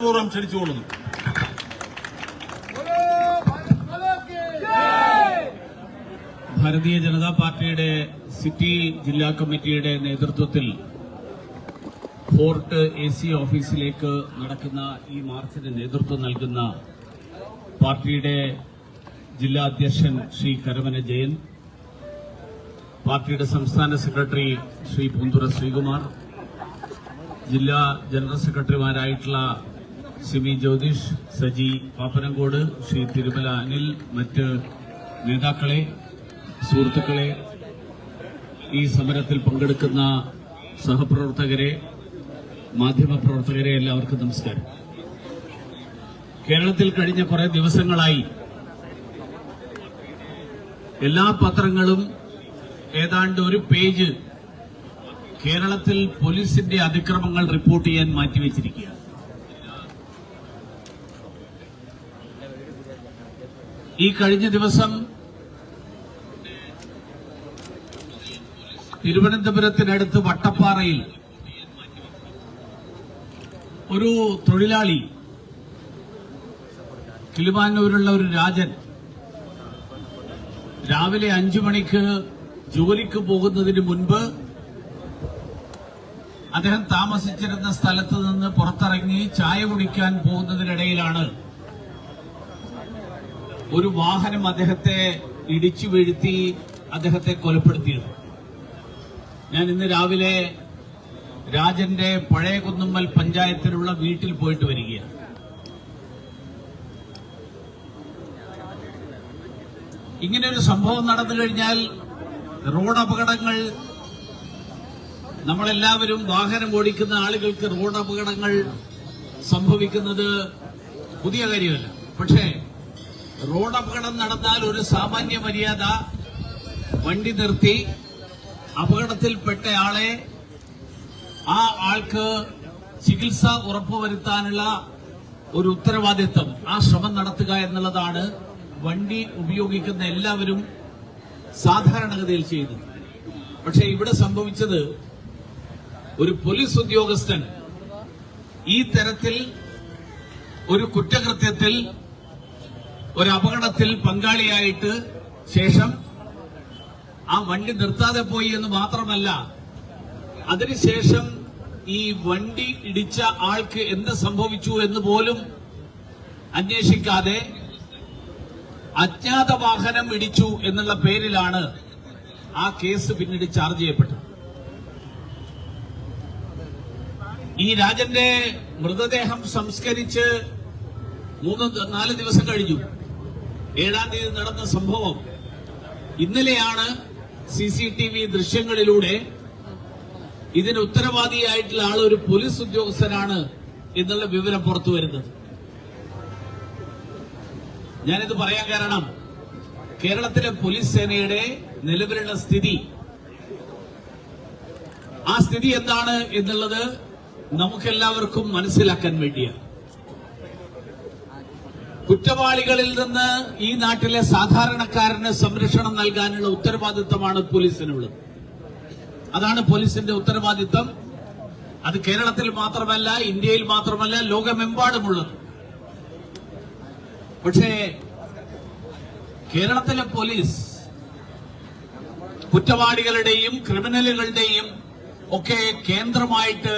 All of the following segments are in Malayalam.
പൂർവം ക്ഷണിച്ചുകൊള്ളുന്നു ഭാരതീയ ജനതാ പാർട്ടിയുടെ സിറ്റി ജില്ലാ കമ്മിറ്റിയുടെ നേതൃത്വത്തിൽ ഫോർട്ട് എ സി ഓഫീസിലേക്ക് നടക്കുന്ന ഈ മാർച്ചിന് നേതൃത്വം നൽകുന്ന പാർട്ടിയുടെ ജില്ലാ അധ്യക്ഷൻ ശ്രീ കരമന ജയൻ പാർട്ടിയുടെ സംസ്ഥാന സെക്രട്ടറി ശ്രീ പൂന്തുറ ശ്രീകുമാർ ജില്ലാ ജനറൽ സെക്രട്ടറിമാരായിട്ടുള്ള സിമി ജ്യോതിഷ് സജി പാപ്പനങ്കോട് ശ്രീ തിരുമല അനിൽ മറ്റ് നേതാക്കളെ സുഹൃത്തുക്കളെ ഈ സമരത്തിൽ പങ്കെടുക്കുന്ന സഹപ്രവർത്തകരെ മാധ്യമപ്രവർത്തകരെ എല്ലാവർക്കും നമസ്കാരം. കേരളത്തിൽ കഴിഞ്ഞ കുറെ ദിവസങ്ങളായി എല്ലാ പത്രങ്ങളും ഏതാണ്ട് ഒരു പേജ് കേരളത്തിൽ പോലീസിന്റെ അതിക്രമങ്ങൾ റിപ്പോർട്ട് ചെയ്യാൻ മാറ്റിവെച്ചിരിക്കുകയാണ്. ഈ കഴിഞ്ഞ ദിവസം തിരുവനന്തപുരത്തിനടുത്ത് വട്ടപ്പാറയിൽ ഒരു തൊഴിലാളി കിളിമാനൂരുള്ള ഒരു രാജൻ രാവിലെ അഞ്ചു മണിക്ക് ജോലിക്ക് പോകുന്നതിന് മുൻപ് അദ്ദേഹം താമസിച്ചിരുന്ന സ്ഥലത്ത് നിന്ന് പുറത്തിറങ്ങി ചായ കുടിക്കാൻ പോകുന്നതിനിടയിലാണ് ഒരു വാഹനം അദ്ദേഹത്തെ ഇടിച്ചു വീഴ്ത്തി അദ്ദേഹത്തെ കൊലപ്പെടുത്തിയത് ഞാൻ ഇന്ന് രാവിലെ രാജന്റെ പഴയ കുന്നുമ്മൽ പഞ്ചായത്തിലുള്ള വീട്ടിൽ പോയിട്ട് വരികയാണ്. ഇങ്ങനെ ഒരു സംഭവം നടന്നു കഴിഞ്ഞാൽ റോഡ് അപകടങ്ങൾ നമ്മളെല്ലാവരും വാഹനം ഓടിക്കുന്ന ആളുകൾക്ക് റോഡ് അപകടങ്ങൾ സംഭവിക്കുന്നത് പുതിയ കാര്യമല്ല. പക്ഷേ റോഡ് അപകടം നടന്നാൽ ഒരു സാമാന്യ മര്യാദ. വണ്ടി നിർത്തി. അപകടത്തിൽപ്പെട്ടയാളെ ആ ആൾക്ക് ചികിത്സ ഉറപ്പുവരുത്താനുള്ള ഒരു ഉത്തരവാദിത്വം. ആ ശ്രമം നടത്തുക എന്നുള്ളതാണ് വണ്ടി ഉപയോഗിക്കുന്ന എല്ലാവരും സാധാരണഗതിയിൽ ചെയ്യുന്നത്. പക്ഷെ ഇവിടെ സംഭവിച്ചത് ഒരു പോലീസ് ഉദ്യോഗസ്ഥൻ ഈ തരത്തിൽ ഒരു കുറ്റകൃത്യത്തിൽ ഒരു അപകടത്തിൽ പങ്കാളിയായിട്ട് ശേഷം ആ വണ്ടി നിർത്താതെ പോയി എന്ന് മാത്രമല്ല അതിനുശേഷം ഈ വണ്ടി ഇടിച്ച ആൾക്ക് എന്ത് സംഭവിച്ചു എന്ന് പോലും അന്വേഷിക്കാതെ അജ്ഞാത വാഹനം ഇടിച്ചു എന്നുള്ള പേരിലാണ് ആ കേസ് പിന്നീട് ചാർജ് ചെയ്യപ്പെട്ടത്. ഈ രാജന്റെ മൃതദേഹം സംസ്കരിച്ച് മൂന്ന് നാല് ദിവസം കഴിഞ്ഞു. ഏഴാം തീയതി നടന്ന സംഭവം ഇന്നലെയാണ് സി സി ടി വി ദൃശ്യങ്ങളിലൂടെ ഇതിന് ഉത്തരവാദിയായിട്ടുള്ള ആൾ ഒരു പോലീസ് ഉദ്യോഗസ്ഥനാണ് എന്നുള്ള വിവരം പുറത്തു വരുന്നത്. ഞാനിത് പറയാൻ കാരണം കേരളത്തിലെ പോലീസ് സേനയുടെ നിലവിലുള്ള സ്ഥിതി. ആ സ്ഥിതി എന്താണ് എന്നുള്ളത് നമുക്കെല്ലാവർക്കും മനസ്സിലാക്കാൻ വേണ്ടിയാണ്. കുറ്റവാളികളിൽ നിന്ന് ഈ നാട്ടിലെ സാധാരണക്കാരന് സംരക്ഷണം നൽകാനുള്ള ഉത്തരവാദിത്തമാണ് പോലീസിനുള്ളത്. അതാണ് പോലീസിന്റെ ഉത്തരവാദിത്തം. അത് കേരളത്തിൽ മാത്രമല്ല ഇന്ത്യയിൽ മാത്രമല്ല ലോകമെമ്പാടുമുള്ളത്. പക്ഷേ കേരളത്തിലെ പോലീസ് കുറ്റവാളികളുടെയും ക്രിമിനലുകളുടെയും ഒക്കെ കേന്ദ്രമായിട്ട്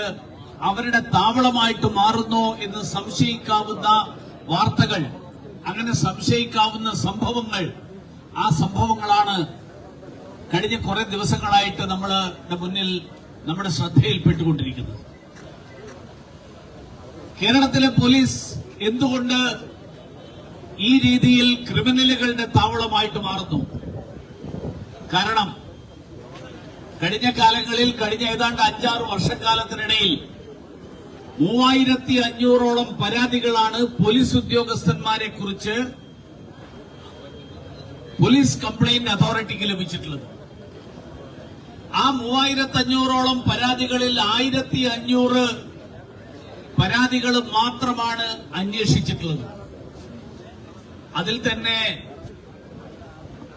അവരുടെ താവളമായിട്ട് മാറുന്നു എന്ന് സംശയിക്കാവുന്ന വാർത്തകൾ അങ്ങനെ സംശയിക്കാവുന്ന സംഭവങ്ങൾ ആ സംഭവങ്ങളാണ് കഴിഞ്ഞ കുറെ ദിവസങ്ങളായിട്ട് നമ്മൾ മുന്നിൽ നമ്മുടെ ശ്രദ്ധയിൽപ്പെട്ടുകൊണ്ടിരിക്കുന്നത്. കേരളത്തിലെ പോലീസ് എന്തുകൊണ്ട് ഈ രീതിയിൽ ക്രിമിനലുകളുടെ താവളമായിട്ട് മാറുന്നു? കാരണം കഴിഞ്ഞ കാലങ്ങളിൽ കഴിഞ്ഞ ഏതാണ്ട് അഞ്ചാറ് വർഷക്കാലത്തിനിടയിൽ മൂവായിരത്തി അഞ്ഞൂറോളം പരാതികളാണ് പോലീസ് ഉദ്യോഗസ്ഥന്മാരെ കുറിച്ച് പോലീസ് കംപ്ലൈന്റ് അതോറിറ്റിക്ക് ലഭിച്ചിട്ടുള്ളത്. ആ മൂവായിരത്തി അഞ്ഞൂറോളം പരാതികളിൽ ആയിരത്തി അഞ്ഞൂറ് പരാതികൾ മാത്രമാണ് അന്വേഷിച്ചിട്ടുള്ളത്. അതിൽ തന്നെ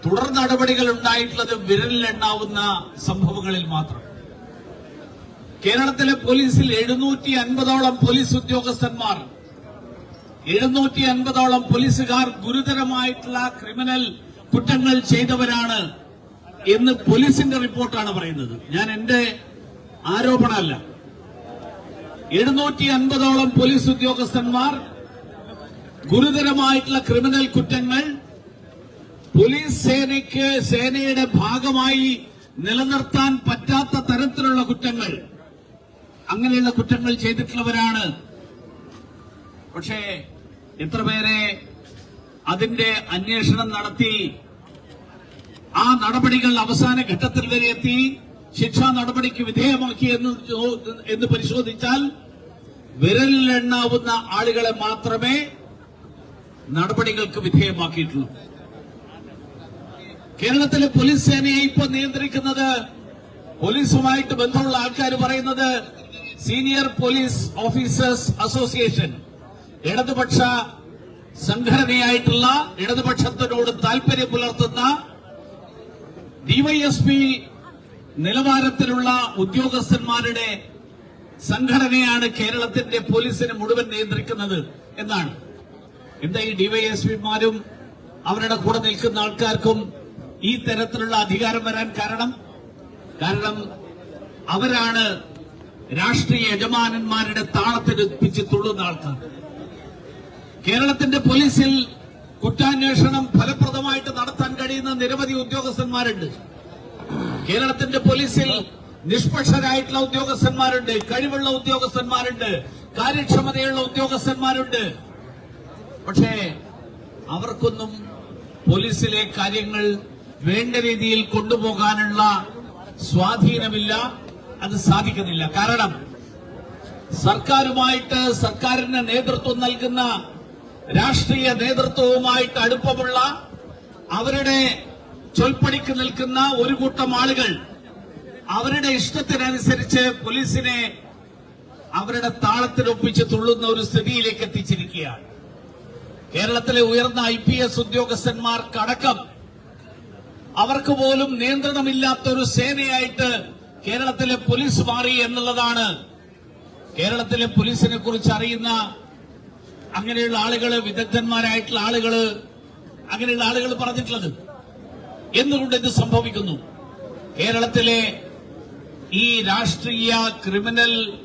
തുടർ നടപടികൾ ഉണ്ടായിട്ടുള്ളത് വിരലിലെണ്ണാവുന്ന സംഭവങ്ങളിൽ മാത്രം. കേരളത്തിലെ പോലീസിൽ എഴുന്നൂറ്റി അൻപതോളം പോലീസ് ഉദ്യോഗസ്ഥന്മാർ എഴുന്നൂറ്റി അൻപതോളം പോലീസുകാർ ഗുരുതരമായിട്ടുള്ള ക്രിമിനൽ കുറ്റങ്ങൾ ചെയ്തവരാണ് എന്ന് പോലീസിന്റെ റിപ്പോർട്ടാണ് പറയുന്നത്. ഞാൻ എന്റെ ആരോപണമല്ല. എഴുന്നൂറ്റി അൻപതോളം പോലീസ് ഉദ്യോഗസ്ഥന്മാർ ഗുരുതരമായിട്ടുള്ള ക്രിമിനൽ കുറ്റങ്ങൾ പോലീസ് സേനയ്ക്ക് സേനയുടെ ഭാഗമായി നിലനിർത്താൻ പറ്റാത്ത തരത്തിലുള്ള കുറ്റങ്ങൾ അങ്ങനെയുള്ള കുറ്റങ്ങൾ ചെയ്തിട്ടുള്ളവരാണ്. പക്ഷേ എത്ര പേരെ അതിന്റെ അന്വേഷണം നടത്തി ആ നടപടികൾ അവസാന ഘട്ടത്തിൽ വരെ എത്തി ശിക്ഷാ നടപടിക്ക് വിധേയമാക്കി എന്ന് എന്ന് പരിശോധിച്ചാൽ വിരലിലെണ്ണാവുന്ന ആളുകളെ മാത്രമേ നടപടികൾക്ക് വിധേയമാക്കിയിട്ടുള്ളൂ. കേരളത്തിലെ പോലീസ് സേനയെ ഇപ്പൊ നിയന്ത്രിക്കുന്നത് പോലീസുമായിട്ട് ബന്ധമുള്ള ആൾക്കാർ പറയുന്നത് സീനിയർ പോലീസ് ഓഫീസേഴ്സ് അസോസിയേഷൻ ഇടതുപക്ഷ സംഘടനയായിട്ടുള്ള ഇടതുപക്ഷത്തിനോട് താൽപര്യം പുലർത്തുന്ന ഡിവൈഎസ്പി നിലവാരത്തിലുള്ള ഉദ്യോഗസ്ഥന്മാരുടെ സംഘടനയാണ് കേരളത്തിന്റെ പോലീസിനെ മുഴുവൻ നിയന്ത്രിക്കുന്നത് എന്നാണ്. എന്താ ഈ ഡിവൈഎസ്പിമാരും അവരുടെ കൂടെ നിൽക്കുന്ന ആൾക്കാർക്കും ഈ തരത്തിലുള്ള അധികാരം വരാൻ കാരണം? കാരണം അവരാണ് രാഷ്ട്രീയ യജമാനന്മാരുടെ താളത്തിലെത്തിച്ച് തുള്ളുന്ന ആൾക്കാർ. കേരളത്തിന്റെ പോലീസിൽ കുറ്റാന്വേഷണം ഫലപ്രദമായിട്ട് നടത്താൻ കഴിയുന്ന നിരവധി ഉദ്യോഗസ്ഥന്മാരുണ്ട്. കേരളത്തിന്റെ പോലീസിൽ നിഷ്പക്ഷരായിട്ടുള്ള ഉദ്യോഗസ്ഥന്മാരുണ്ട്. കഴിവുള്ള ഉദ്യോഗസ്ഥന്മാരുണ്ട്. കാര്യക്ഷമതയുള്ള ഉദ്യോഗസ്ഥന്മാരുണ്ട്. പക്ഷേ അവർക്കൊന്നും പോലീസിലെ കാര്യങ്ങൾ വേണ്ട രീതിയിൽ കൊണ്ടുപോകാനുള്ള സ്വാധീനമില്ല. അത് സാധിക്കുന്നില്ല. കാരണം സർക്കാരുമായിട്ട് സർക്കാരിന് നേതൃത്വം നൽകുന്ന രാഷ്ട്രീയ നേതൃത്വവുമായിട്ട് അടുപ്പമുള്ള അവരുടെ ചൊൽപ്പടിക്ക് നിൽക്കുന്ന ഒരു കൂട്ടം ആളുകൾ അവരുടെ ഇഷ്ടത്തിനനുസരിച്ച് പോലീസിനെ അവരുടെ താളത്തിനൊപ്പിച്ച് തുള്ളുന്ന ഒരു സ്ഥിതിയിലേക്ക് എത്തിച്ചിരിക്കുകയാണ്. കേരളത്തിലെ ഉയർന്ന ഐ പി എസ് ഉദ്യോഗസ്ഥന്മാർക്കടക്കം അവർക്ക് പോലും നിയന്ത്രണമില്ലാത്ത ഒരു സേനയായിട്ട് കേരളത്തിലെ പോലീസ് മാറി എന്നുള്ളതാണ്. കേരളത്തിലെ പോലീസിനെ കുറിച്ച് അറിയുന്ന അങ്ങനെയുള്ള ആളുകൾ വിദഗ്ധന്മാരായിട്ടുള്ള ആളുകൾ അങ്ങനെയുള്ള ആളുകൾ പറഞ്ഞിട്ടുള്ളത്. എന്തുകൊണ്ട് ഇത് സംഭവിക്കുന്നു? കേരളത്തിലെ ഈ രാഷ്ട്രീയ ക്രിമിനൽ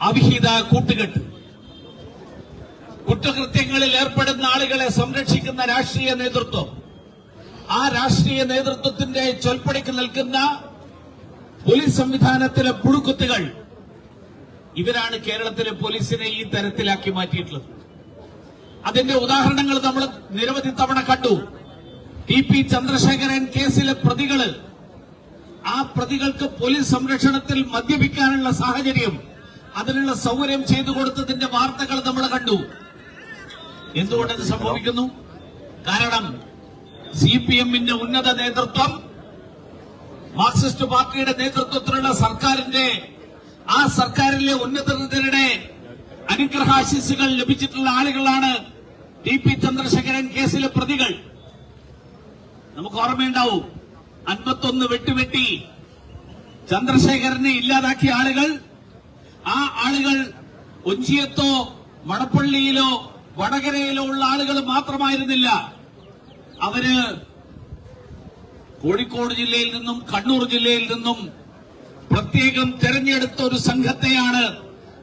അവിഹിത കൂട്ടുകെട്ട് കുറ്റകൃത്യങ്ങളിൽ ഏർപ്പെടുന്ന ആളുകളെ സംരക്ഷിക്കുന്ന രാഷ്ട്രീയ നേതൃത്വം ആ രാഷ്ട്രീയ നേതൃത്വത്തിന്റെ ചൊൽപ്പടിക്ക് നിൽക്കുന്ന പോലീസ് സംവിധാനത്തിലെ പുഴുക്കുത്തുകൾ ഇവരാണ് കേരളത്തിലെ പോലീസിനെ ഈ തരത്തിലാക്കി മാറ്റിയിട്ടുള്ളത്. അതിന്റെ ഉദാഹരണങ്ങൾ നമ്മൾ നിരവധി തവണ കണ്ടു. ടി പി ചന്ദ്രശേഖരൻ കേസിലെ പ്രതികൾ. ആ പ്രതികൾക്ക് പോലീസ് സംരക്ഷണത്തിൽ മദ്യപിക്കാനുള്ള സാഹചര്യം അതിനുള്ള സൗകര്യം ചെയ്തു കൊടുത്തതിന്റെ വാർത്തകൾ നമ്മൾ കണ്ടു. എന്തുകൊണ്ടത് സംഭവിക്കുന്നു? കാരണം സി പി എമ്മിന്റെ ഉന്നത നേതൃത്വം മാർക്സിസ്റ്റ് പാർട്ടിയുടെ നേതൃത്വത്തിലുള്ള സർക്കാരിന്റെ ആ സർക്കാരിലെ ഉന്നതരുടെ അനുഗ്രഹാശിസുകൾ ലഭിച്ചിട്ടുള്ള ആളുകളാണ് ടി പി ചന്ദ്രശേഖരൻ കേസിലെ പ്രതികൾ. നമുക്ക് ഓർമ്മയുണ്ടാവും അൻപത്തൊന്ന് വെട്ടുവെട്ടി ചന്ദ്രശേഖരനെ ഇല്ലാതാക്കിയ ആളുകൾ ആ ആളുകൾ ഒഞ്ചിയത്തോ വടപ്പള്ളിയിലോ വടകരയിലോ ഉള്ള ആളുകൾ മാത്രമായിരുന്നില്ല. അവർ കോഴിക്കോട് ജില്ലയിൽ നിന്നും കണ്ണൂർ ജില്ലയിൽ നിന്നും പ്രത്യേകം തെരഞ്ഞെടുത്ത ഒരു സംഘത്തെയാണ്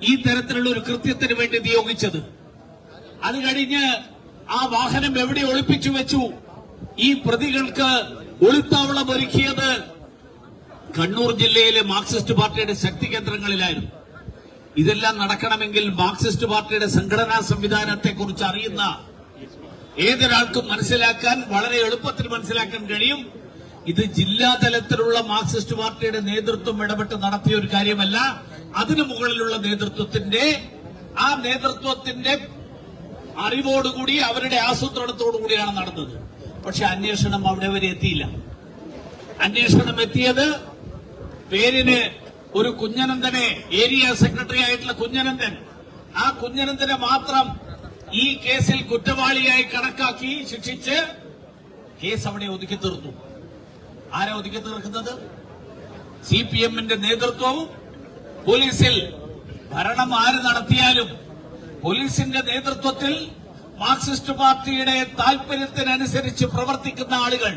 ഈ തരത്തിലുള്ള ഒരു കൃത്യത്തിന് വേണ്ടി നിയോഗിച്ചത്. അത് കഴിഞ്ഞ് ആ വാഹനം എവിടെ ഒളിപ്പിച്ചു വെച്ചു? ഈ പ്രതികൾക്ക് ഒളിത്താവളം ഒരുക്കിയത് കണ്ണൂർ ജില്ലയിലെ മാർക്സിസ്റ്റ് പാർട്ടിയുടെ ശക്തി കേന്ദ്രങ്ങളിലായിരുന്നു. ഇതെല്ലാം നടക്കണമെങ്കിൽ മാർക്സിസ്റ്റ് പാർട്ടിയുടെ സംഘടനാ സംവിധാനത്തെക്കുറിച്ച് അറിയുന്ന ഏതൊരാൾക്കും മനസ്സിലാക്കാൻ വളരെ എളുപ്പത്തിൽ മനസ്സിലാക്കാൻ കഴിയും. ഇത് ജില്ലാ തലത്തിലുള്ള മാർക്സിസ്റ്റ് പാർട്ടിയുടെ നേതൃത്വം ഇടപെട്ട് നടത്തിയ ഒരു കാര്യമല്ല. അതിനു മുകളിലുള്ള നേതൃത്വത്തിന്റെ ആ നേതൃത്വത്തിന്റെ അറിവോടുകൂടി അവരുടെ ആസൂത്രണത്തോടു ആസൂത്രണത്തോടുകൂടിയാണ് നടന്നത്. പക്ഷെ അന്വേഷണം അവിടെ വരെ എത്തിയില്ല. അന്വേഷണം എത്തിയത് പേരിന് ഒരു കുഞ്ഞനന്ദനെ ഏരിയ സെക്രട്ടറി ആയിട്ടുള്ള കുഞ്ഞനന്ദൻ ആ കുഞ്ഞനന്ദനെ മാത്രം ഈ കേസിൽ കുറ്റവാളിയായി കണക്കാക്കി ശിക്ഷിച്ച് കേസ് അവിടെ ഒതുക്കി തീർത്തു. ആരാ ഒതുക്കി തീർക്കുന്നത്? സി പി എമ്മിന്റെ നേതൃത്വവും പോലീസിൽ ഭരണം ആര് നടത്തിയാലും പോലീസിന്റെ നേതൃത്വത്തിൽ മാർക്സിസ്റ്റ് പാർട്ടിയുടെ താൽപര്യത്തിനനുസരിച്ച് പ്രവർത്തിക്കുന്ന ആളുകൾ.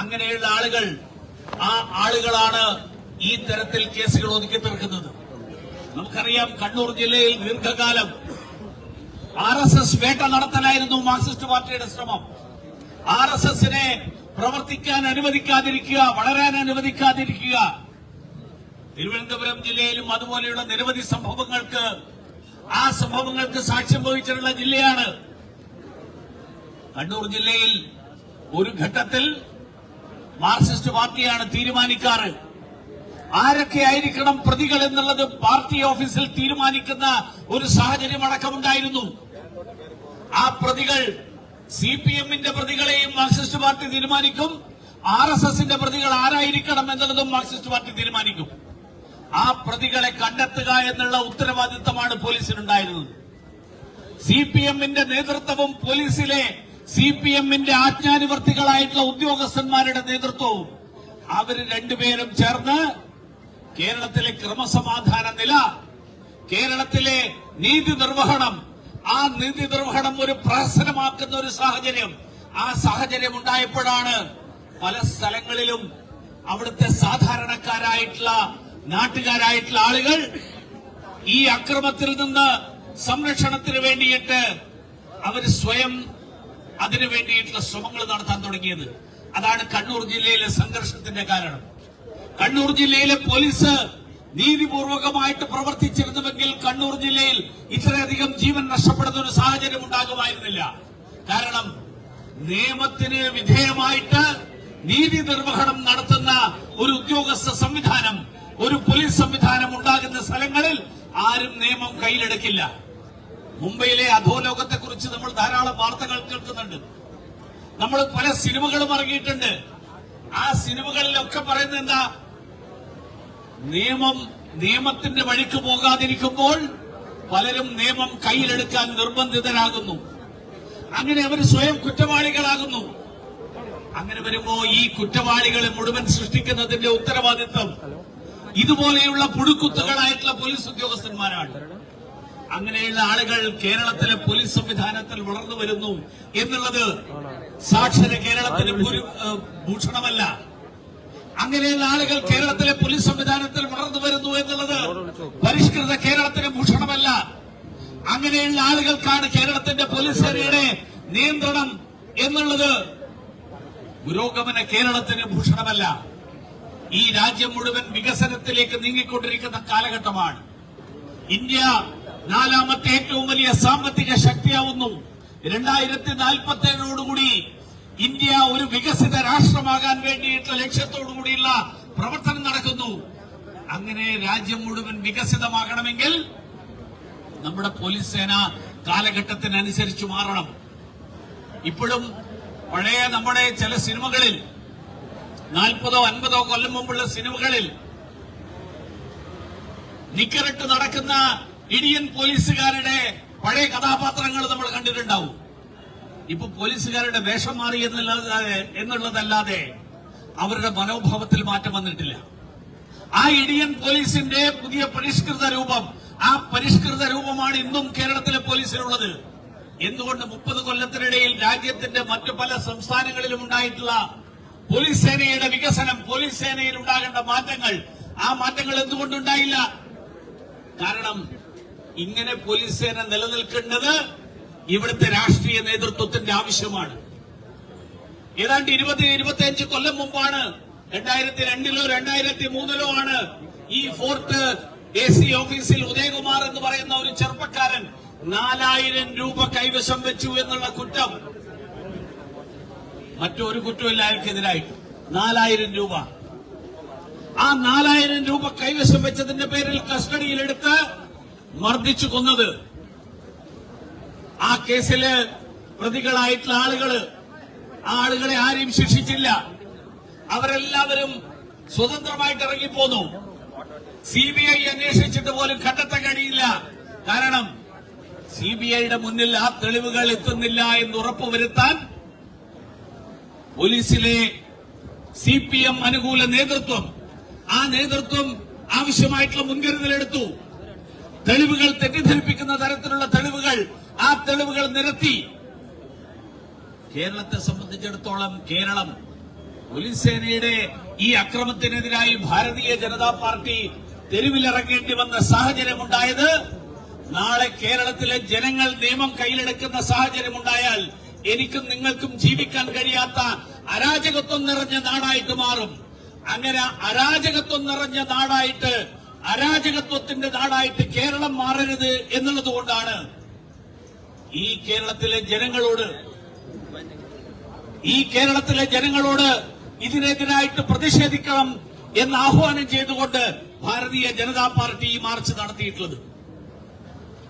അങ്ങനെയുള്ള ആളുകൾ ആ ആളുകളാണ് ഈ തരത്തിൽ കേസുകൾ ഒതുക്കി തീർക്കുന്നത്. നമുക്കറിയാം കണ്ണൂർ ജില്ലയിൽ ദീർഘകാലം ആർ എസ് എസ് വേട്ട നടത്തലായിരുന്നു മാർക്സിസ്റ്റ് പാർട്ടിയുടെ ശ്രമം. ആർ എസ് എസിനെ പ്രവർത്തിക്കാൻ അനുവദിക്കാതിരിക്കുക വളരാൻ അനുവദിക്കാതിരിക്കുക. തിരുവനന്തപുരം ജില്ലയിലും അതുപോലെയുള്ള നിരവധി സംഭവങ്ങൾക്ക് ആ സംഭവങ്ങൾക്ക് സാക്ഷ്യം വഹിച്ചിട്ടുള്ള ജില്ലയാണ്. കണ്ണൂർ ജില്ലയിൽ ഒരു ഘട്ടത്തിൽ മാർക്സിസ്റ്റ് പാർട്ടിയാണ് തീരുമാനിക്കാറ്. ആരൊക്കെ ആയിരിക്കണം പ്രതികൾ എന്നുള്ളത് പാർട്ടി ഓഫീസിൽ തീരുമാനിക്കുന്ന ഒരു സാഹചര്യം അടക്കമുണ്ടായിരുന്നു. ആ പ്രതികൾ സി പി എമ്മിന്റെ പ്രതികളെയും മാർക്സിസ്റ്റ് പാർട്ടി തീരുമാനിക്കും. ആർ എസ് എസിന്റെ പ്രതികൾ ആരായിരിക്കണം എന്നുള്ളതും മാർക്സിസ്റ്റ് പാർട്ടി തീരുമാനിക്കും. ആ പ്രതികളെ കണ്ടെത്തുക എന്നുള്ള ഉത്തരവാദിത്തമാണ് പോലീസിനുണ്ടായിരുന്നത്. സി പി എമ്മിന്റെ നേതൃത്വവും പോലീസിലെ സി പി എമ്മിന്റെ ആജ്ഞാനുവർത്തികളായിട്ടുള്ള ഉദ്യോഗസ്ഥന്മാരുടെ നേതൃത്വവും അവർ രണ്ടുപേരും ചേർന്ന് കേരളത്തിലെ ക്രമസമാധാന നില കേരളത്തിലെ നീതി നിർവഹണം ആ നീതി നിർവഹണം ഒരു പ്രഹസനമാക്കുന്ന ഒരു സാഹചര്യം. ആ സാഹചര്യം ഉണ്ടായപ്പോഴാണ് പല സ്ഥലങ്ങളിലും അവിടുത്തെ സാധാരണക്കാരായിട്ടുള്ള നാട്ടുകാരായിട്ടുള്ള ആളുകൾ ഈ അക്രമത്തിൽ നിന്ന് സംരക്ഷണത്തിന് വേണ്ടിയിട്ട് അവർ സ്വയം അതിനു വേണ്ടിയിട്ടുള്ള ശ്രമങ്ങൾ നടത്താൻ തുടങ്ങിയത്. അതാണ് കണ്ണൂർ ജില്ലയിലെ സംഘർഷത്തിന്റെ കാരണം. കണ്ണൂർ ജില്ലയിലെ പോലീസ് നീതിപൂർവകമായിട്ട് പ്രവർത്തിച്ചിരുന്നുവെങ്കിൽ കണ്ണൂർ ജില്ലയിൽ ഇത്രയധികം ജീവൻ നഷ്ടപ്പെടുന്ന ഒരു സാഹചര്യം ഉണ്ടാകുമായിരുന്നില്ല. കാരണം നിയമത്തിന് വിധേയമായിട്ട് നീതി നിർവഹണം നടത്തുന്ന ഒരു ഉദ്യോഗസ്ഥ സംവിധാനം ഒരു പോലീസ് സംവിധാനം ഉണ്ടാകുന്ന സ്ഥലങ്ങളിൽ ആരും നിയമം കയ്യിലെടുക്കില്ല. മുംബൈയിലെ അധോലോകത്തെക്കുറിച്ച് നമ്മൾ ധാരാളം വാർത്തകൾ കേൾക്കുന്നുണ്ട്. നമ്മൾ പല സിനിമകളും ഇറങ്ങിയിട്ടുണ്ട്. ആ സിനിമകളിലൊക്കെ പറയുന്നത് എന്താ? നിയമം നിയമത്തിന്റെ വഴിക്ക് പോകാതിരിക്കുമ്പോൾ പലരും നിയമം കയ്യിലെടുക്കാൻ നിർബന്ധിതരാകുന്നു. അങ്ങനെ അവർ സ്വയം കുറ്റവാളികളാകുന്നു. അങ്ങനെ വരുമ്പോ ഈ കുറ്റവാളികളെ മുഴുവൻ സൃഷ്ടിക്കുന്നതിന്റെ ഉത്തരവാദിത്വം ഇതുപോലെയുള്ള പുഴുക്കുത്തുകളായിട്ടുള്ള പോലീസ് ഉദ്യോഗസ്ഥന്മാരാണ്. അങ്ങനെയുള്ള ആളുകൾ കേരളത്തിലെ പോലീസ് സംവിധാനത്തിൽ വളർന്നു വരുന്നു എന്നുള്ളത് സാക്ഷര കേരളത്തിന് ഭൂഷണമല്ല. അങ്ങനെയുള്ള ആളുകൾ കേരളത്തിലെ പോലീസ് സംവിധാനത്തിൽ വളർന്നു വരുന്നു എന്നുള്ളത് പരിഷ്കൃത കേരളത്തിന് ഭൂഷണമല്ല. അങ്ങനെയുള്ള ആളുകൾക്കാണ് കേരളത്തിന്റെ പോലീസ് സേനയുടെ നിയന്ത്രണം എന്നുള്ളത് പുരോഗമന കേരളത്തിന് ഭൂഷണമല്ല. ഈ രാജ്യം മുഴുവൻ വികസനത്തിലേക്ക് നീങ്ങിക്കൊണ്ടിരിക്കുന്ന കാലഘട്ടമാണ്. ഇന്ത്യ നാലാമത്തെ ഏറ്റവും വലിയ സാമ്പത്തിക ശക്തിയാവുന്നു. രണ്ടായിരത്തി നാൽപ്പത്തി ഇന്ത്യ ഒരു വികസിത രാഷ്ട്രമാകാൻ വേണ്ടിയിട്ടുള്ള ലക്ഷ്യത്തോടുകൂടിയുള്ള പ്രവർത്തനം നടക്കുന്നു. അങ്ങനെ രാജ്യം മുഴുവൻ വികസിതമാകണമെങ്കിൽ നമ്മുടെ പോലീസ് സേന കാലഘട്ടത്തിനനുസരിച്ച് മാറണം. ഇപ്പോഴും പഴയ നമ്മുടെ ചില സിനിമകളിൽ നാൽപ്പതോ അൻപതോ കൊല്ലം മുമ്പുള്ള സിനിമകളിൽ നിക്കറിട്ട് നടക്കുന്ന ഇടിയൻ പോലീസുകാരുടെ പഴയ കഥാപാത്രങ്ങൾ നമ്മൾ കണ്ടിട്ടുണ്ടാവും. ഇപ്പൊ പോലീസുകാരുടെ വേഷം മാറി എന്നുള്ളതല്ലാതെ എന്നുള്ളതല്ലാതെ അവരുടെ മനോഭാവത്തിൽ മാറ്റം വന്നിട്ടില്ല. ആ ഇടിയൻ പോലീസിന്റെ പുതിയ പരിഷ്കൃത രൂപം ആ പരിഷ്കൃത രൂപമാണ് ഇന്നും കേരളത്തിലെ പോലീസിനുള്ളത് എന്തുകൊണ്ട് മുപ്പത് കൊല്ലത്തിനിടയിൽ രാജ്യത്തിന്റെ മറ്റു പല സംസ്ഥാനങ്ങളിലും ഉണ്ടായിട്ടുള്ള പോലീസ് സേനയുടെ വികസനം പോലീസ് സേനയിൽ ഉണ്ടാകേണ്ട മാറ്റങ്ങൾ ആ മാറ്റങ്ങൾ എന്തുകൊണ്ടുണ്ടായില്ല? കാരണം ഇങ്ങനെ പോലീസ് സേന നിലനിൽക്കേണ്ടത് ഇവിടുത്തെ രാഷ്ട്രീയ നേതൃത്വത്തിന്റെ ആവശ്യമാണ്. ഏതാണ്ട് ഇരുപത് ഇരുപത്തിയഞ്ച് കൊല്ലം മുമ്പാണ് രണ്ടായിരത്തി രണ്ടിലോ രണ്ടായിരത്തി മൂന്നിലോ ആണ് ഈ ഫോർട്ട് എ സി ഓഫീസിൽ ഉദയകുമാർ എന്ന് പറയുന്ന ഒരു ചെറുപ്പക്കാരൻ നാലായിരം രൂപ കൈവശം വെച്ചു എന്നുള്ള കുറ്റം. മറ്റൊരു കുറ്റമില്ല അയാൾക്കെതിരായിട്ട് നാലായിരം രൂപ. ആ നാലായിരം രൂപ കൈവശം വെച്ചതിന്റെ പേരിൽ കസ്റ്റഡിയിലെടുത്ത് മർദ്ദിച്ചു കൊന്നത് ആ കേസിൽ പ്രതികളായിട്ടുള്ള ആളുകൾ ആ ആളുകളെ ആരെയും ശിക്ഷിച്ചില്ല. അവരെല്ലാവരും സ്വതന്ത്രമായിട്ട് ഇറങ്ങിപ്പോന്നു. സി ബി ഐ അന്വേഷിച്ചിട്ട് പോലും കണ്ടെത്താൻ കഴിയില്ല. കാരണം സി ബി ഐയുടെ മുന്നിൽ ആ തെളിവുകൾ എത്തുന്നില്ല എന്ന് ഉറപ്പുവരുത്താൻ പോലീസിലെ സി പി എം അനുകൂല നേതൃത്വം ആ നേതൃത്വം ആവശ്യമായിട്ടുള്ള മുൻകരുതലെടുത്തു. തെളിവുകൾ തെറ്റിദ്ധരിപ്പിക്കുന്ന തരത്തിലുള്ള തെളിവുകൾ ആ തെളിവുകൾ നിരത്തി. കേരളത്തെ സംബന്ധിച്ചിടത്തോളം കേരളം പോലീസ് സേനയുടെ ഈ അക്രമത്തിനെതിരായി ഭാരതീയ ജനതാ പാർട്ടി തെരുവിലിറങ്ങേണ്ടി വന്ന സാഹചര്യമുണ്ടായത്. നാളെ കേരളത്തിലെ ജനങ്ങൾ നിയമം കയ്യിലെടുക്കുന്ന സാഹചര്യമുണ്ടായാൽ എനിക്കും നിങ്ങൾക്കും ജീവിക്കാൻ കഴിയാത്ത അരാജകത്വം നിറഞ്ഞ നാടായിട്ട് മാറും. അങ്ങനെ അരാജകത്വം നിറഞ്ഞ നാടായിട്ട് അരാജകത്വത്തിന്റെ നാടായിട്ട് കേരളം മാറരുത് എന്നുള്ളത് കൊണ്ടാണ് ഈ കേരളത്തിലെ ജനങ്ങളോട് ഈ കേരളത്തിലെ ജനങ്ങളോട് ഇതിനെതിരായിട്ട് പ്രതിഷേധിക്കണം എന്ന് ആഹ്വാനം ചെയ്തുകൊണ്ട് ഭാരതീയ ജനതാ പാർട്ടി ഈ മാർച്ച് നടത്തിയിട്ടുള്ളത്.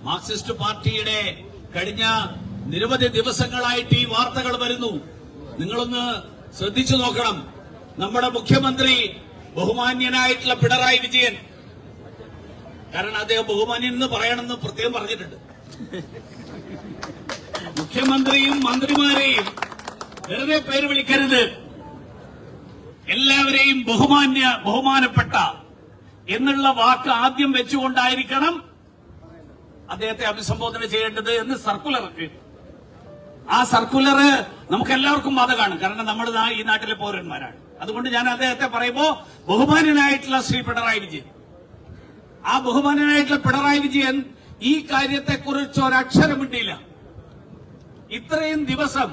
മാർക്സിസ്റ്റ് പാർട്ടിയുടെ കഴിഞ്ഞ നിരവധി ദിവസങ്ങളായിട്ട് ഈ വാർത്തകൾ വരുന്നു. നിങ്ങളൊന്ന് ശ്രദ്ധിച്ചു നോക്കണം. നമ്മുടെ മുഖ്യമന്ത്രി ബഹുമാന്യനായിട്ടുള്ള പിണറായി വിജയൻ. കാരണം അദ്ദേഹം ബഹുമാന്യൻ എന്ന് പറയണമെന്ന് പ്രത്യേകം പറഞ്ഞിട്ടുണ്ട്. മുഖ്യമന്ത്രിയും മന്ത്രിമാരെയും വെറുതെ പേര് വിളിക്കരുത്. എല്ലാവരെയും ബഹുമാന്യ ബഹുമാനപ്പെട്ട എന്നുള്ള വാക്ക് ആദ്യം വെച്ചുകൊണ്ടായിരിക്കണം അദ്ദേഹത്തെ അഭിസംബോധന ചെയ്യേണ്ടത് എന്ന് സർക്കുലർ ആ സർക്കുലർ നമുക്ക് എല്ലാവർക്കും ബാധകമാണ് കാരണം നമ്മൾ ഈ നാട്ടിലെ പൗരന്മാരാണ്. അതുകൊണ്ട് ഞാൻ അദ്ദേഹത്തെ പറയുമ്പോ ബഹുമാനനായിട്ടുള്ള ശ്രീ പിണറായി വിജയൻ. ആ ബഹുമാനനായിട്ടുള്ള പിണറായി വിജയൻ ഈ കാര്യത്തെക്കുറിച്ച് ഒരക്ഷരം മിണ്ടിയില്ല ഇത്രയും ദിവസം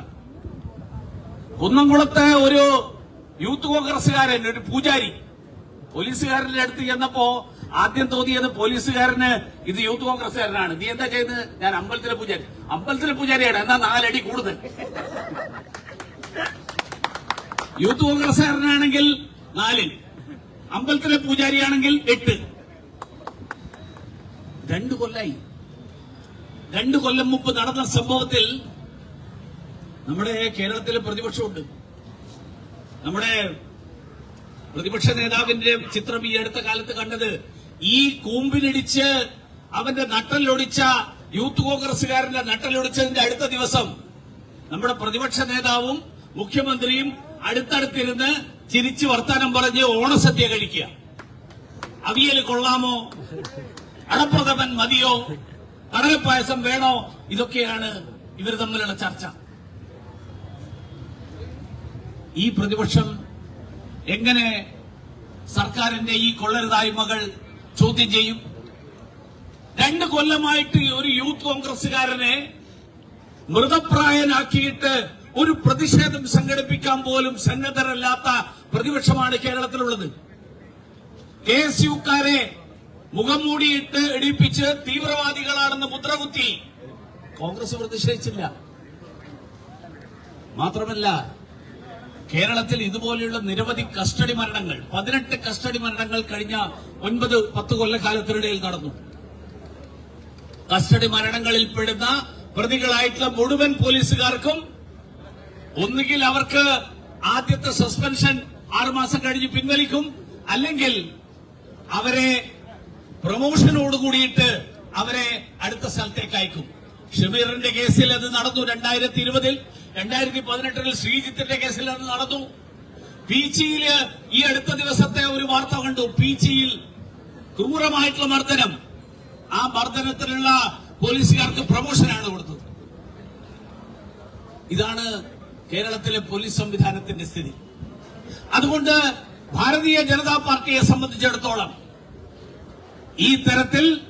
കുന്നംകുളത്തെ ഒരു യൂത്ത് കോൺഗ്രസുകാരൻ ഒരു പൂജാരി പോലീസുകാരന്റെ അടുത്ത് ചെന്നപ്പോ ആദ്യം തോന്നിയത് പോലീസുകാരന് ഇത് യൂത്ത് കോൺഗ്രസുകാരനാണ് നീ എന്താ ചെയ്യുന്നത്? ഞാൻ അമ്പലത്തിലെ പൂജാരി. അമ്പലത്തിലെ പൂജാരിയാണ്. എന്നാ നാലടി കൂടുതൽ. യൂത്ത് കോൺഗ്രസുകാരനാണെങ്കിൽ നാലിൽ. അമ്പലത്തിലെ പൂജാരിയാണെങ്കിൽ എട്ട്. രണ്ടു കൊല്ലായി. രണ്ടു കൊല്ലം മുമ്പ് നടന്ന സംഭവത്തിൽ നമ്മുടെ കേരളത്തിലെ പ്രതിപക്ഷമുണ്ട്. നമ്മുടെ പ്രതിപക്ഷ നേതാവിന്റെ ചിത്രം ഈ അടുത്ത കാലത്ത് കണ്ടത് ഈ കൂമ്പിലിടിച്ച് അവന്റെ നട്ടലൊടിച്ച യൂത്ത് കോൺഗ്രസുകാരന്റെ നട്ടലൊടിച്ചതിന്റെ അടുത്ത ദിവസം നമ്മുടെ പ്രതിപക്ഷ നേതാവും മുഖ്യമന്ത്രിയും അടുത്തടുത്തിരുന്ന് ചിരിച്ച് വർത്താനം പറഞ്ഞ് ഓണസദ്യ കഴിക്കുക. അവിയൽ കൊള്ളാമോ? അടപ്രഥമൻ മതിയോ? കടലപ്പായസം വേണോ? ഇതൊക്കെയാണ് ഇവർ തമ്മിലുള്ള ചർച്ച. ഈ പ്രതിപക്ഷം എങ്ങനെ സർക്കാരിന്റെ ഈ കൊള്ളരുതായ്മകൾ ചോദ്യം ചെയ്യും? രണ്ട് കൊല്ലമായിട്ട് ഒരു യൂത്ത് കോൺഗ്രസുകാരനെ മൃതപ്രായനാക്കിയിട്ട് ഒരു പ്രതിഷേധം സംഘടിപ്പിക്കാൻ പോലും സന്നദ്ധരല്ലാത്ത പ്രതിപക്ഷമാണ് കേരളത്തിലുള്ളത്. കെ എസ് യുക്കാരെ മുഖം മൂടിയിട്ട് ഇടിപ്പിച്ച് തീവ്രവാദികളാണെന്ന് മുദ്രകുത്തി. കോൺഗ്രസ് പ്രതിഷേധിച്ചില്ല. മാത്രമല്ല കേരളത്തിൽ ഇതുപോലെയുള്ള നിരവധി കസ്റ്റഡി മരണങ്ങൾ പതിനെട്ട് കസ്റ്റഡി മരണങ്ങൾ കഴിഞ്ഞ ഒൻപത് പത്ത് കൊല്ലക്കാലത്തിനിടയിൽ നടന്നു. കസ്റ്റഡി മരണങ്ങളിൽ പെടുന്ന പ്രതികളായിട്ടുള്ള മുഴുവൻ പോലീസുകാർക്കും ഒന്നുകിൽ അവർക്ക് ആദ്യത്തെ സസ്പെൻഷൻ ആറുമാസം കഴിഞ്ഞ് പിൻവലിക്കും അല്ലെങ്കിൽ അവരെ പ്രൊമോഷനോട് കൂടിയിട്ട് അവരെ അടുത്ത സ്ഥലത്തേക്ക് അയക്കും. ഷമീറിന്റെ കേസിൽ അത് നടന്നു രണ്ടായിരത്തി ഇരുപതിൽ രണ്ടായിരത്തി പതിനെട്ടിൽ ശ്രീജിത്തിന്റെ കേസിൽ അത് നടന്നു. പീച്ചിയിൽ ഈ അടുത്ത ദിവസത്തെ ഒരു വാർത്ത കണ്ടു. പീച്ചിയിൽ ക്രൂരമായിട്ടുള്ള മർദ്ദനം. ആ മർദ്ദനത്തിനുള്ള പോലീസുകാർക്ക് പ്രൊമോഷനാണ് കൊടുത്തത്. ഇതാണ് കേരളത്തിലെ പോലീസ് സംവിധാനത്തിന്റെ സ്ഥിതി. അതുകൊണ്ട് ഭാരതീയ ജനതാ പാർട്ടിയെ സംബന്ധിച്ചിടത്തോളം ഈ തരത്തിൽ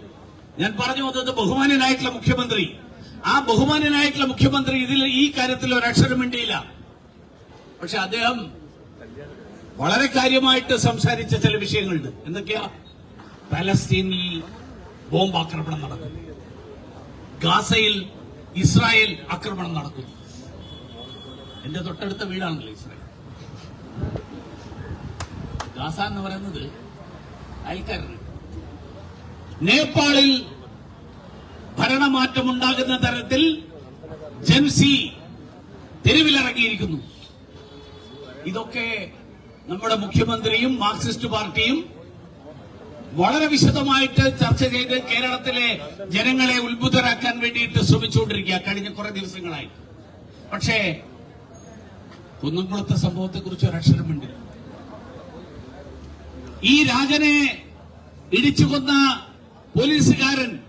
ഞാൻ പറഞ്ഞു വന്നത് ബഹുമാന്യനായിട്ടുള്ള മുഖ്യമന്ത്രി. ആ ബഹുമാന്യനായിട്ടുള്ള മുഖ്യമന്ത്രി ഇതിൽ ഈ കാര്യത്തിൽ ഒരക്ഷരം മിണ്ടിയില്ല. പക്ഷെ അദ്ദേഹം വളരെ കാര്യമായിട്ട് സംസാരിച്ച ചില വിഷയങ്ങളുണ്ട്. എന്തൊക്കെയാ? പലസ്തീനിൽ ബോംബാക്രമണം നടക്കുന്നു. ഗാസയിൽ ഇസ്രായേൽ ആക്രമണം നടക്കുന്നു. എന്റെ തൊട്ടടുത്ത വീടാണല്ലോ ഇസ്രായേൽ. ഗാസ എന്ന് പറയുന്നത് അയൽക്കാരന് നേപ്പാളിൽ ഭരണമാറ്റം ഉണ്ടാകുന്ന തരത്തിൽ ജൻസി തെരുവിലിറങ്ങിയിരിക്കുന്നു. ഇതൊക്കെ നമ്മുടെ മുഖ്യമന്ത്രിയും മാർക്സിസ്റ്റ് പാർട്ടിയും വളരെ വിശദമായിട്ട് ചർച്ച ചെയ്ത് കേരളത്തിലെ ജനങ്ങളെ ഉത്ബുദ്ധരാക്കാൻ വേണ്ടിയിട്ട് ശ്രമിച്ചുകൊണ്ടിരിക്കുക കഴിഞ്ഞ കുറെ ദിവസങ്ങളായി. പക്ഷേ കുന്നംകുളത്തെ സംഭവത്തെക്കുറിച്ച് ഒരക്ഷരം മിണ്ടില്ല ഈ രാജനെ ഇടിച്ചു കൊന്ന പോലീസുകാരൻ.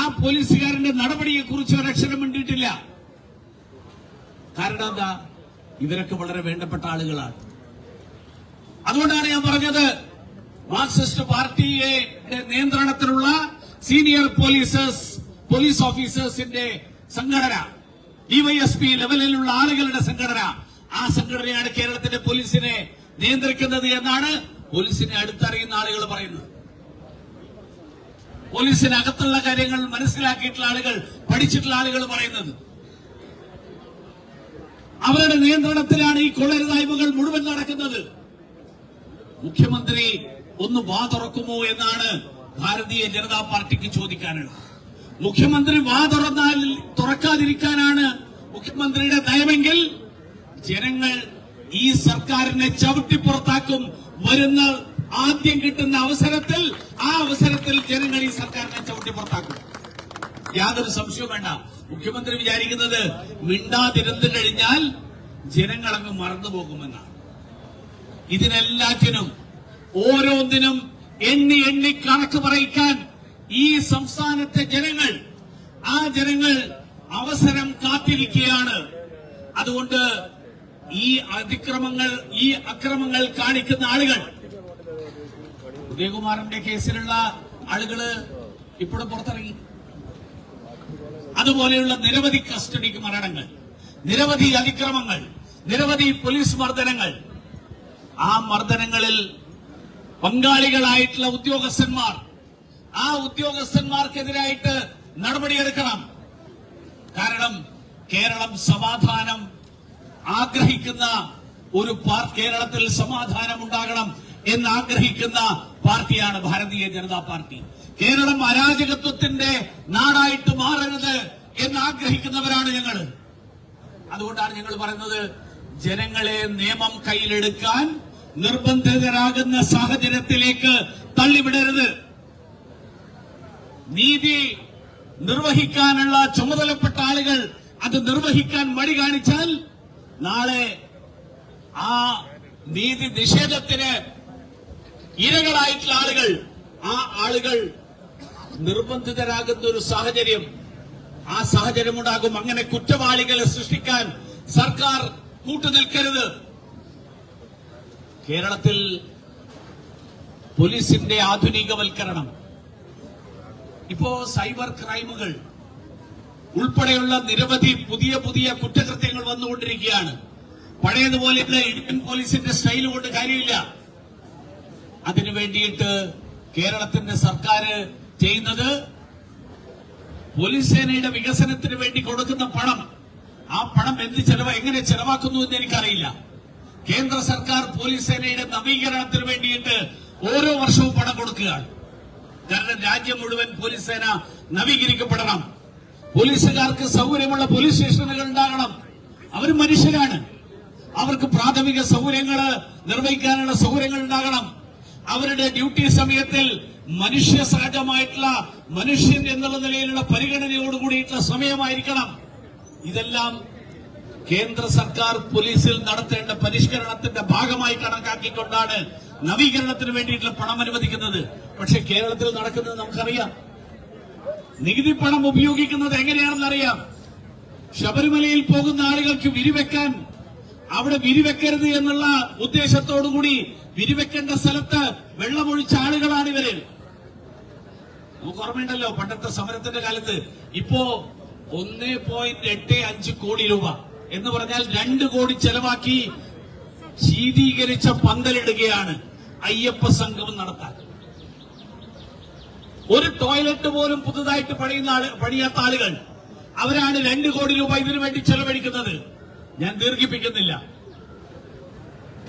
ആ പോലീസുകാരന്റെ നടപടിയെ കുറിച്ച് ഒരക്ഷരം മിണ്ടിയിട്ടില്ല. കാരണം എന്താ? ഇവരൊക്കെ വളരെ വേണ്ടപ്പെട്ട ആളുകളാണ്. അതുകൊണ്ടാണ് ഞാൻ പറഞ്ഞത് മാർക്സിസ്റ്റ് പാർട്ടിയെ നിയന്ത്രണത്തിലുള്ള സീനിയർ പോലീസേഴ്സ് പോലീസ് ഓഫീസേഴ്സിന്റെ സംഘടന ഡിവൈഎസ്പി ലെവലിലുള്ള ആളുകളുടെ സംഘടന ആ സംഘടനയാണ് കേരളത്തിന്റെ പോലീസിനെ നിയന്ത്രിക്കുന്നത് എന്നാണ് പോലീസിനെ അടുത്തറിയുന്ന ആളുകൾ പറയുന്നത്. പോലീസിനകത്തുള്ള കാര്യങ്ങൾ മനസ്സിലാക്കിയിട്ടുള്ള ആളുകൾ പഠിച്ചിട്ടുള്ള ആളുകൾ പറയുന്നത്. അവരുടെ നിയന്ത്രണത്തിലാണ് ഈ കൊള്ളരുതായ്മകൾ മുഴുവൻ നടക്കുന്നത്. മുഖ്യമന്ത്രി ഒന്ന് വാ തുറക്കുമോ എന്നാണ് ഭാരതീയ ജനതാ പാർട്ടിക്ക് ചോദിക്കാനുള്ളത്. മുഖ്യമന്ത്രി വാ തുറന്നാൽ തുറക്കാതിരിക്കാനാണ് മുഖ്യമന്ത്രിയുടെ നയമെങ്കിൽ ജനങ്ങൾ ഈ സർക്കാരിനെ ചവിട്ടിപ്പുറത്താക്കും വരുന്ന ആദ്യം കിട്ടുന്ന അവസരത്തിൽ ആ അവസരത്തിൽ ജനങ്ങൾ ഈ സർക്കാരിനെ ചവിട്ടി പുറത്താക്കും. യാതൊരു സംശയവും വേണ്ട. മുഖ്യമന്ത്രി വിചാരിക്കുന്നത് മിണ്ടാതിരുന്നു കഴിഞ്ഞാൽ ജനങ്ങളങ്ങ് മറന്നുപോകുമെന്നാണ്. ഇതിനെല്ലാറ്റിനും ഓരോന്നിനും എണ്ണി എണ്ണി കണക്ക് പറയിക്കാൻ ഈ സംസ്ഥാനത്തെ ജനങ്ങൾ ആ ജനങ്ങൾ അവസരം കാത്തിരിക്കുകയാണ്. അതുകൊണ്ട് ഈ അതിക്രമങ്ങൾ ഈ അക്രമങ്ങൾ കാണിക്കുന്ന ആളുകൾ ഉദയകുമാറിന്റെ കേസിലുള്ള ആളുകൾ ഇപ്പോഴും പുറത്തിറങ്ങി. അതുപോലെയുള്ള നിരവധി കസ്റ്റഡി മരണങ്ങൾ നിരവധി അതിക്രമങ്ങൾ നിരവധി പോലീസ് മർദ്ദനങ്ങൾ. ആ മർദ്ദനങ്ങളിൽ പങ്കാളികളായിട്ടുള്ള ഉദ്യോഗസ്ഥന്മാർ ആ ഉദ്യോഗസ്ഥന്മാർക്കെതിരായിട്ട് നടപടിയെടുക്കണം. കാരണം കേരളം സമാധാനം ആഗ്രഹിക്കുന്ന ഒരു കേരളത്തിൽ സമാധാനം ഉണ്ടാകണം എന്ന് ആഗ്രഹിക്കുന്ന പാർട്ടിയാണ് ഭാരതീയ ജനതാ പാർട്ടി. കേരളം അരാജകത്വത്തിന്റെ നാടായിട്ട് മാറരുത് എന്ന് ആഗ്രഹിക്കുന്നവരാണ് ഞങ്ങൾ അതുകൊണ്ടാണ് ഞങ്ങൾ പറയുന്നത് ജനങ്ങളെ നിയമം കയ്യിലെടുക്കാൻ നിർബന്ധിതരാകുന്ന സാഹചര്യത്തിലേക്ക് തള്ളിവിടരുത്. നീതി നിർവഹിക്കാനുള്ള ചുമതലപ്പെട്ട ആളുകൾ അത് നിർവഹിക്കാൻ മടി കാണിച്ചാൽ നാളെ ആ നീതി നിഷേധത്തിന് ഇരകളായിട്ടുള്ള ആളുകൾ ആ ആളുകൾ നിർബന്ധിതരാകുന്ന ഒരു സാഹചര്യം. ആ സാഹചര്യം ഉണ്ടാകും അങ്ങനെ കുറ്റവാളികളെ സൃഷ്ടിക്കാൻ സർക്കാർ കൂട്ടുനിൽക്കരുത്. കേരളത്തിൽ പോലീസിന്റെ ആധുനികവൽക്കരണം. ഇപ്പോ സൈബർ ക്രൈമുകൾ ഉൾപ്പെടെയുള്ള നിരവധി പുതിയ പുതിയ കുറ്റകൃത്യങ്ങൾ വന്നുകൊണ്ടിരിക്കുകയാണ്. പഴയതുപോലെ ഇന്ത്യൻ പോലീസിന്റെ സ്റ്റൈൽ കൊണ്ട് കാര്യമില്ല. അതിനു വേണ്ടിയിട്ട് കേരളത്തിന്റെ സർക്കാർ ചെയ്യുന്നത് പോലീസ് സേനയുടെ വികസനത്തിന് വേണ്ടി കൊടുക്കുന്ന പണം. ആ പണം എന്ത് ചെലവ് എങ്ങനെ ചെലവാക്കുന്നു എന്ന് എനിക്കറിയില്ല. കേന്ദ്ര സർക്കാർ പോലീസ് സേനയുടെ നവീകരണത്തിന് വേണ്ടിയിട്ട് ഓരോ വർഷവും പണം കൊടുക്കുകയാണ്. കാരണം രാജ്യം മുഴുവൻ പോലീസ് സേന നവീകരിക്കപ്പെടണം. പോലീസുകാർക്ക് സൗകര്യമുള്ള പോലീസ് സ്റ്റേഷനുകൾ ഉണ്ടാകണം. അവർ മനുഷ്യരാണ്. അവർക്ക് പ്രാഥമിക സൗകര്യങ്ങൾ നിർവഹിക്കാനുള്ള സൗകര്യങ്ങൾ ഉണ്ടാകണം. അവരുടെ ഡ്യൂട്ടി സമയത്തിൽ മനുഷ്യ സഹജമായിട്ടുള്ള മനുഷ്യൻ എന്നുള്ള നിലയിലുള്ള പരിഗണനയോടുകൂടിയിട്ടുള്ള സമയമായിരിക്കണം. ഇതെല്ലാം കേന്ദ്ര സർക്കാർ പോലീസിൽ നടത്തേണ്ട പരിഷ്കരണത്തിന്റെ ഭാഗമായി കണക്കാക്കിക്കൊണ്ടാണ് നവീകരണത്തിന് വേണ്ടിയിട്ടുള്ള പണം അനുവദിക്കുന്നത്. പക്ഷെ കേരളത്തിൽ നടക്കുന്നത് നമുക്കറിയാം. നികുതി പണം ഉപയോഗിക്കുന്നത് എങ്ങനെയാണെന്ന് അറിയാം. ശബരിമലയിൽ പോകുന്ന ആളുകൾക്ക് വിരിവെക്കാൻ അവിടെ വിരിവെക്കരുത് എന്നുള്ള ഉദ്ദേശത്തോടുകൂടി വിരിവെക്കേണ്ട സ്ഥലത്ത് വെള്ളമൊഴിച്ച ആളുകളാണ് ഇവരെ. നമുക്ക് ഓർമ്മയുണ്ടല്ലോ പണ്ടത്തെ സമരത്തിന്റെ കാലത്ത് ഇപ്പോ ഒന്ന് പോയിന്റ് എട്ട് അഞ്ച് കോടി രൂപ എന്ന് പറഞ്ഞാൽ രണ്ട് കോടി ചെലവാക്കി ശീതീകരിച്ച പന്തലിടുകയാണ് അയ്യപ്പ സംഗമം നടത്താൻ. ഒരു ടോയ്ലറ്റ് പോലും പുതുതായിട്ട് പണിയുന്ന ആൾ പണിയാത്ത ആളുകൾ അവരാണ് രണ്ട് കോടി രൂപ ഇതിനു വേണ്ടി ചെലവഴിക്കുന്നത്. ഞാൻ ദീർഘിപ്പിക്കുന്നില്ല.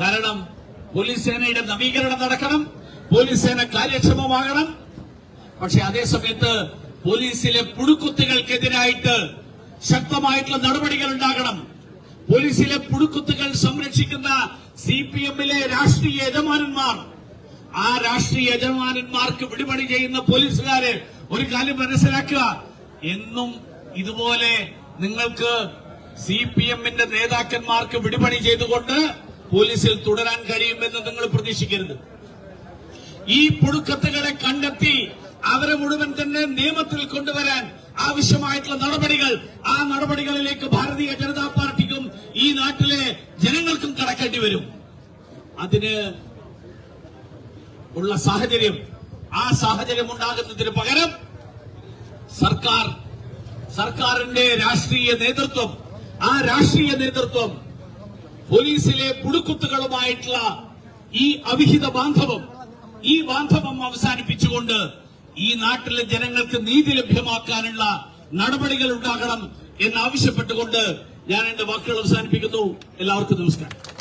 കാരണം പോലീസ് സേനയുടെ നവീകരണം നടക്കണം പോലീസ് സേന കാര്യക്ഷമമാകണം. പക്ഷെ അതേസമയത്ത് പോലീസിലെ പുഴുക്കുത്തുകൾക്കെതിരായിട്ട് ശക്തമായിട്ടുള്ള നടപടികൾ ഉണ്ടാകണം. പോലീസിലെ പുഴുക്കുത്തുകൾ സംരക്ഷിക്കുന്ന സി പി എമ്മിലെ രാഷ്ട്രീയ യജമാനന്മാർ ആ രാഷ്ട്രീയ യജമാനന്മാർക്ക് വിടുപണി ചെയ്യുന്ന പോലീസുകാര് ഒരു കാര്യം മനസ്സിലാക്കുക. എന്നും ഇതുപോലെ നിങ്ങൾക്ക് സി പി എമ്മിന്റെ നേതാക്കന്മാർക്ക് വിടുപണി ചെയ്തുകൊണ്ട് പോലീസിൽ തുടരാൻ കഴിയുമെന്ന് നിങ്ങൾ പ്രതീക്ഷിക്കരുത്. ഈ പുഴുക്കത്തുകളെ കണ്ടെത്തി അവരെ മുഴുവൻ തന്നെ നിയമത്തിൽ കൊണ്ടുവരാൻ ആവശ്യമായിട്ടുള്ള നടപടികൾ ആ നടപടികളിലേക്ക് ഭാരതീയ ജനതാ പാർട്ടിക്കും ഈ നാട്ടിലെ ജനങ്ങൾക്കും കടക്കേണ്ടി വരും. അതിന് ഉള്ള സാഹചര്യം ആ സാഹചര്യം ഉണ്ടാകുന്നതിന് പകരം സർക്കാർ സർക്കാരിന്റെ രാഷ്ട്രീയ നേതൃത്വം ആ രാഷ്ട്രീയ നേതൃത്വം പോലീസിലെ പുടുക്കുത്തുകളുമായിട്ടുള്ള ഈ അവിഹിത ബാന്ധവം ഈ ബാന്ധവം അവസാനിപ്പിച്ചുകൊണ്ട് ഈ നാട്ടിലെ ജനങ്ങൾക്ക് നീതി ലഭ്യമാക്കാനുള്ള നടപടികൾ ഉണ്ടാകണം എന്നാവശ്യപ്പെട്ടുകൊണ്ട് ഞാൻ എന്റെ വാക്കുകൾ അവസാനിപ്പിക്കുന്നു. എല്ലാവർക്കും നമസ്കാരം.